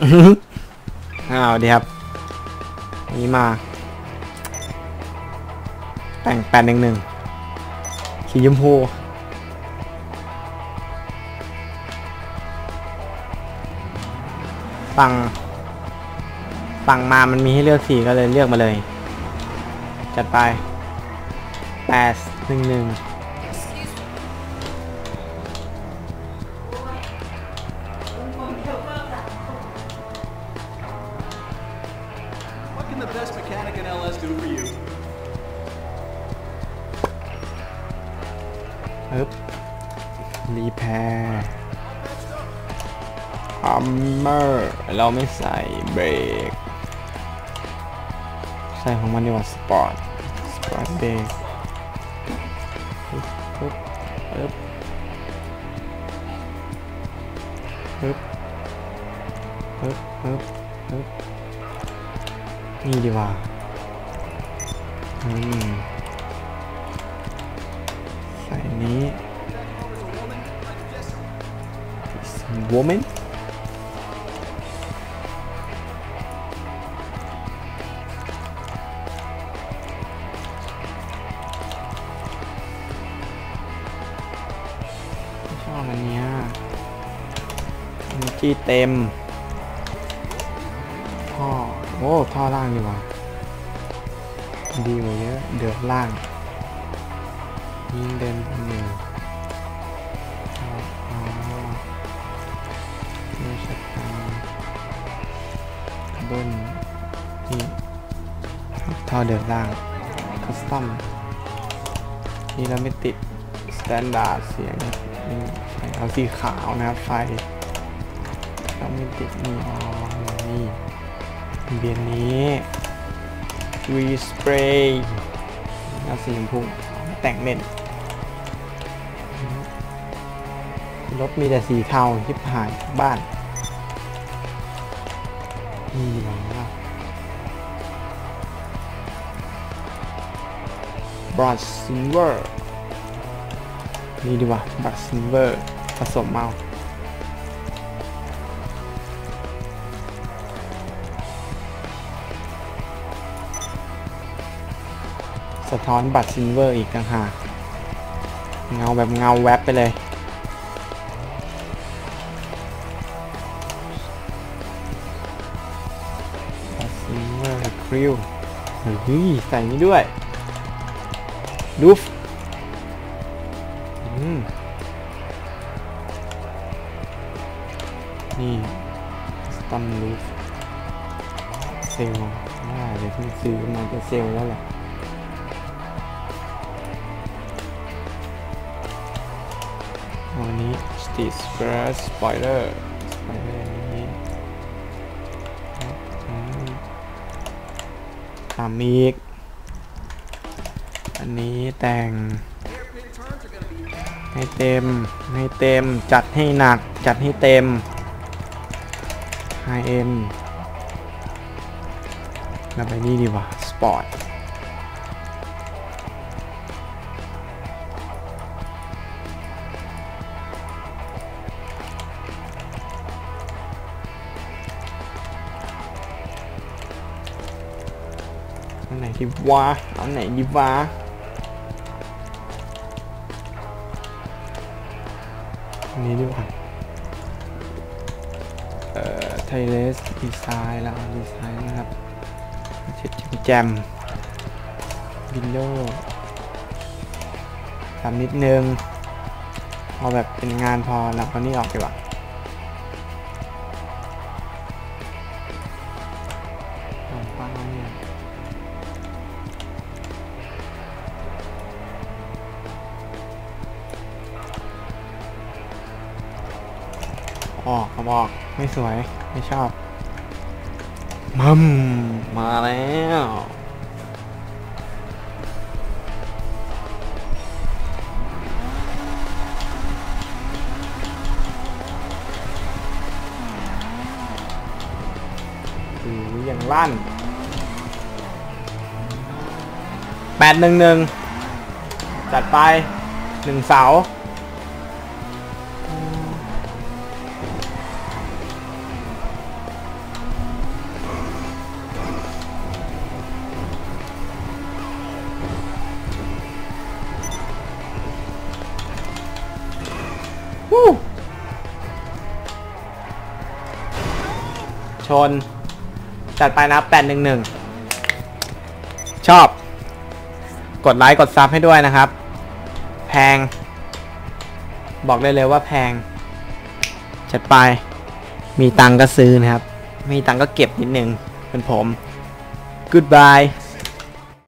อ้าวดีครับ นี่มา แต่งแปดหนึ่งหนึ่งสีชมพูฝั่งฝั่งมามันมีให้เลือกสีก็เลยเลือกมาเลย จัดไปแปดหนึ่งหนึ่ง can the best mechanic in LS do for you? ปึ๊บรีแพร์อัมเมอร์เราไม่ใส่เบรก ใส่ของมันดีกว่าสปอร์ต สปอร์ตเบรกปึ๊บปึ๊บปึ๊บปึ๊บปึ๊บปึ๊บปึ๊บ นี่ดีกว่าใส่อันนี้ woman ไม่ชอบอันเนี้ย energy เต็มท่อ โอ้ท่อล่างดีกว่าดีกว่าเยอะเดือดล่างยิงเดินหนึ่งอ๋ออ๋อไม่ใช่กาบิ้ลนี่ท่อเดินล่างคัสตอมนี่เราไม่ติดสแตนดาร์ดเสียงนี่เอาสีขาวนะครับไฟเราไม่ติดนี่อ๋อนี่ เบียนนี้วีสเปรย์แล้วสีชมพูแต่งเล่นรถมีแต่สีเทาที่ผ่านบ้านนี่ดีกว่าบรัชซิลเวอร์นี่ดีกว่าบรัชซิลเวอร์ผสมเมา สะท้อนบัตรซิลเวอร์อีกต่างหากเงาแบบเงาแวบไปเลยบัตรซิลเวอร์คริวเฮ้ยใส่นี้ด้วยดูฟอืมนี่สตัมลูฟเซลล์ว่าเดี๋ยวเพิ่งซื้อมาจะเซลล์แล้วแหละ วันนี้ Street Square Spoiler Spoiler นี้อืมตามอีก อันนี้แต่ง ให้เต็ม ให้เต็ม จัดให้หนัก จัดให้เต็ม High End เราไปนี่ดีกว่า Sport อั นไหนดีวะอันไหนดีวะอันนี้ดีกว่าเอ่อไทเลสดีไซน์แล้วดีไซน์นะครับเช็ดแจมวินโดว์ทำนิดนึงเอาแบบเป็นงานพอแล้วเอานี่ออกดีกว่า ออกครับออกไม่สวย ไม่ชอบมัมมาแล้วหูยังลั่นแปดหนึ่งหนึ่งจัดไปหนึ่งเสา ชน จัดไปนะ811 ชอบ กดไลค์กดซับให้ด้วยนะครับ แพง บอกได้เลยว่าแพง จัดไป มีตังก็ซื้อนะครับ มีตังก็เก็บนิดนึงเป็นผม goodbye